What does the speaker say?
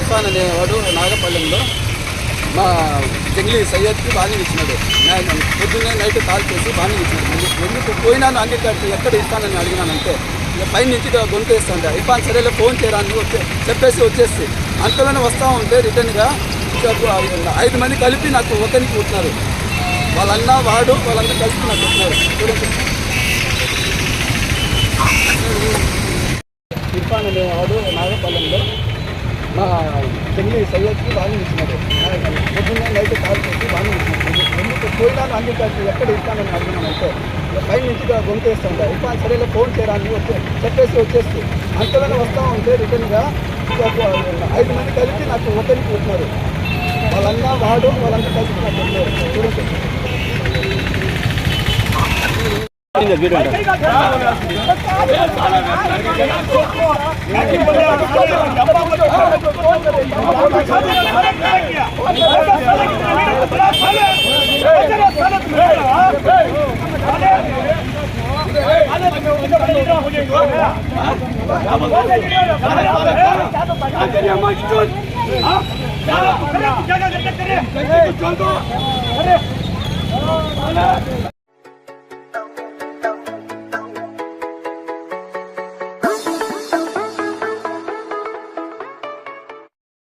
నాగపల్లిలో మా జంగ్లీ సయ్యద్కి బాణి ఇచ్చినాడు. పొద్దున్నే నైట్ కాల్ చేసి బాణి ఇచ్చినాడు. ఎందుకు- పోయినాను అన్ని కట్టి ఎక్కడ ఇస్తానని అడిగినానంటే పైన పై నుంచి గొంతు వేస్తుంటా ఇర్ఫాన్ సరేలే ఫోన్ చేయరా అని వచ్చే చెప్పేసి వచ్చేసి అంతలోనే వస్తూ ఉంటే రిటర్న్గా ఐదు మంది కలిపి నాకు ఒకరికి కుట్టినారు. వాళ్ళన్న వాడు వాళ్ళందరూ కలిపి నాకు కుట్టినారు. ఇర్ఫాన్ అనేవాడు నాగపల్లెంలో మా చెల్లి సయ్యద్కి బాగా ఇచ్చినారు నా- పొద్దున్నే నైట్ కాల్ చేసి బాగా ఇచ్చినారు ఎందుకు పోయినా అన్ని ఎక్కడ ఇస్తానని అడిగినానంటే పై నుంచి గొంతు ఇప్పుడు ఇర్ఫాన్ సరేలే ఫోన్ చేయరా వచ్చే చెప్పేసి వచ్చేసి అంతలోనే వస్తా ఉంటే రిటర్న్గా ఐదు మంది కలిసి నాకు ఒకరికి పుట్టినారు. వాళ్ళన్నా వాడు వాళ్ళంతా కలిసి నాకు పుట్టినారు. చూడండి. ちょっと